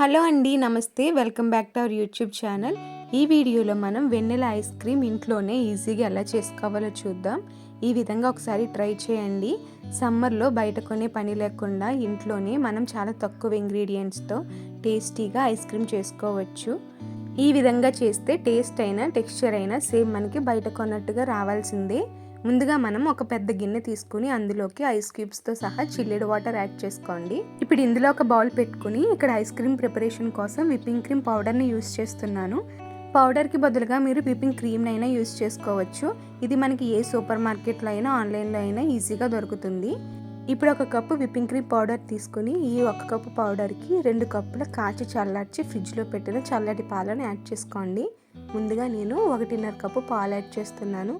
Hello అండి నమస్తే. Welcome back to our YouTube channel. ఈ వీడియోలో మనం వెన్నెల ఐస్ క్రీమ్ ఇంట్లోనే ఈజీగా ఎలా చేసుకోవాలో చూద్దాం. ఈ విధంగా ఒకసారి ట్రై చేయండి. సమ్మర్లో బయట కొనే పని లేకుండా ఇంట్లోనే మనం చాలా తక్కువ ఇంగ్రీడియంట్స్తో టేస్టీగా ఐస్ క్రీమ్ చేసుకోవచ్చు. ఈ విధంగా చేస్తే టేస్ట్ అయినా టెక్స్చర్ అయినా సేమ్ మనకి బయట కొన్నట్టుగా రావాల్సిందే. ముందుగా మనం ఒక పెద్ద గిన్నె తీసుకుని అందులోకి ఐస్ క్యూబ్స్తో సహా చిల్లిడ్ వాటర్ యాడ్ చేసుకోండి. ఇప్పుడు ఇందులో ఒక బౌల్ పెట్టుకుని ఇక్కడ ఐస్ క్రీమ్ ప్రిపరేషన్ కోసం విప్పింగ్ క్రీమ్ పౌడర్ని యూస్ చేస్తున్నాను. పౌడర్కి బదులుగా మీరు విప్పింగ్ క్రీమ్ని అయినా యూస్ చేసుకోవచ్చు. ఇది మనకి ఏ సూపర్ మార్కెట్లో అయినా ఆన్లైన్లో అయినా ఈజీగా దొరుకుతుంది. ఇప్పుడు ఒక కప్పు విప్పింగ్ క్రీమ్ పౌడర్ తీసుకుని ఈ ఒక కప్పు పౌడర్కి రెండు కప్పుల కాచి చల్లార్చి ఫ్రిడ్జ్లో పెట్టిన చల్లటి పాలను యాడ్ చేసుకోండి. ముందుగా నేను ఒకటిన్నర కప్పు పాలు యాడ్ చేస్తున్నాను.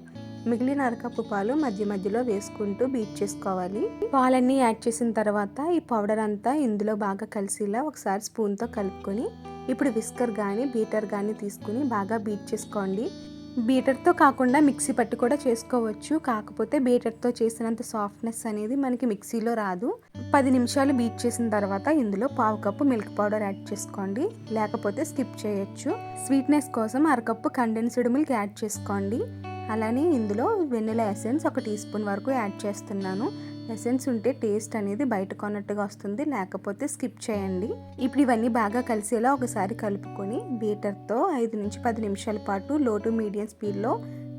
మిగిలిన అరకప్పు పాలు మధ్య మధ్యలో వేసుకుంటూ బీట్ చేసుకోవాలి. పాలన్నీ యాడ్ చేసిన తర్వాత ఈ పౌడర్ అంతా ఇందులో బాగా కలిసిలా ఒకసారి స్పూన్తో కలుపుకొని ఇప్పుడు విస్కర్ కానీ బీటర్ కానీ తీసుకుని బాగా బీట్ చేసుకోండి. బీటర్తో కాకుండా మిక్సీ పట్టి కూడా చేసుకోవచ్చు. కాకపోతే బీటర్తో చేసినంత సాఫ్ట్నెస్ అనేది మనకి మిక్సీలో రాదు. పది నిమిషాలు బీట్ చేసిన తర్వాత ఇందులో పావు కప్పు మిల్క్ పౌడర్ యాడ్ చేసుకోండి. లేకపోతే స్కిప్ చేయొచ్చు. స్వీట్నెస్ కోసం అరకప్పు కండెన్స్డ్ మిల్క్ యాడ్ చేసుకోండి. అలానే ఇందులో వెనిలా ఎసెన్స్ ఒక టీ స్పూన్ వరకు యాడ్ చేస్తున్నాను. ఎసెన్స్ ఉంటే టేస్ట్ అనేది బయట కొన్నట్టుగా వస్తుంది. లేకపోతే స్కిప్ చేయండి. ఇప్పుడు ఇవన్నీ బాగా కలిసేలా ఒకసారి కలుపుకొని బీటర్తో ఐదు నుంచి పది నిమిషాల పాటు లో టు మీడియం స్పీడ్లో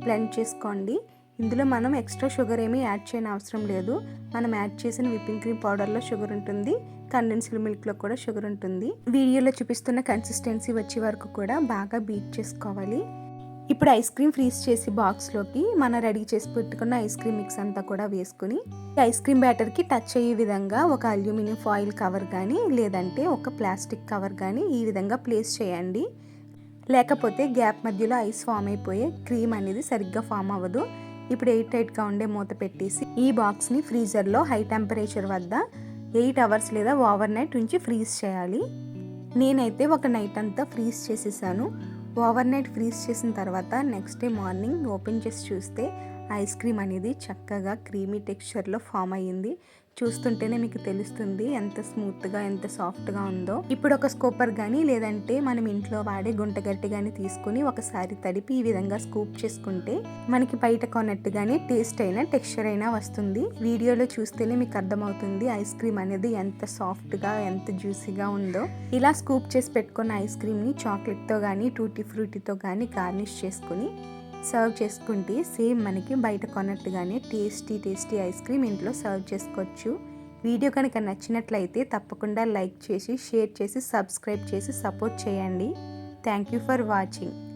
బ్లెండ్ చేసుకోండి. ఇందులో మనం ఎక్స్ట్రా షుగర్ ఏమీ యాడ్ చేయని అవసరం లేదు. మనం యాడ్ చేసిన విప్పింగ్ క్రీమ్ పౌడర్లో షుగర్ ఉంటుంది. కండెన్స్డ్ మిల్క్లో కూడా షుగర్ ఉంటుంది. వీడియోలో చూపిస్తున్న కన్సిస్టెన్సీ వచ్చే వరకు కూడా బాగా బీట్ చేసుకోవాలి. ఇప్పుడు ఐస్ క్రీమ్ ఫ్రీజ్ చేసి బాక్స్లోకి మన రెడీ చేసి పెట్టుకున్న ఐస్ క్రీమ్ మిక్స్ అంతా కూడా వేసుకుని ఐస్ క్రీమ్ బ్యాటర్కి టచ్ అయ్యే విధంగా ఒక అల్యూమినియం ఫాయిల్ కవర్ కానీ లేదంటే ఒక ప్లాస్టిక్ కవర్ కానీ ఈ విధంగా ప్లేస్ చేయండి. లేకపోతే గ్యాప్ మధ్యలో ఐస్ ఫామ్ అయిపోయే క్రీమ్ అనేది సరిగ్గా ఫామ్ అవ్వదు. ఇప్పుడు ఎయిట్ టైట్గా ఉండే మూత పెట్టేసి ఈ బాక్స్ని ఫ్రీజర్లో హై టెంపరేచర్ వద్ద ఎయిట్ అవర్స్ లేదా ఓవర్ నైట్ ఉంచి ఫ్రీజ్ చేయాలి. నేనైతే ఒక నైట్ అంతా ఫ్రీజ్ చేసేసాను. ఓవర్ నైట్ ఫ్రీజ్ చేసిన తర్వాత నెక్స్ట్ డే మార్నింగ్ ఓపెన్ చేసి చూస్తే ఐస్ క్రీమ్ అనేది చక్కగా క్రీమీ టెక్స్చర్లో ఫామ్ అయ్యింది. చూస్తుంటేనే మీకు తెలుస్తుంది ఎంత స్మూత్గా ఎంత సాఫ్ట్గా ఉందో. ఇప్పుడు ఒక స్కూపర్ కానీ లేదంటే మనం ఇంట్లో వాడే గుంటగట్టి కానీ తీసుకుని ఒకసారి తడిపి ఈ విధంగా స్కూప్ చేసుకుంటే మనకి బయట కొన్నట్టుగానే టేస్ట్ అయినా టెక్స్చర్ అయినా వస్తుంది. వీడియోలో చూస్తేనే మీకు అర్థమవుతుంది ఐస్ క్రీమ్ అనేది ఎంత సాఫ్ట్గా ఎంత జ్యూసీగా ఉందో. ఇలా స్కూప్ చేసి పెట్టుకున్న ఐస్ క్రీమ్ని చాక్లెట్తో కానీ టూటీ ఫ్రూటీతో కానీ గార్నిష్ చేసుకుని సర్వ్ చేసుకుంటే సేమ్ మనకి బయట కొన్నట్టుగానే టేస్టీ టేస్టీ ఐస్ క్రీమ్ ఇంట్లో సర్వ్ చేసుకోవచ్చు. వీడియో కనుక నచ్చినట్లయితే తప్పకుండా లైక్ చేసి షేర్ చేసి సబ్స్క్రైబ్ చేసి సపోర్ట్ చేయండి. Thank you for watching.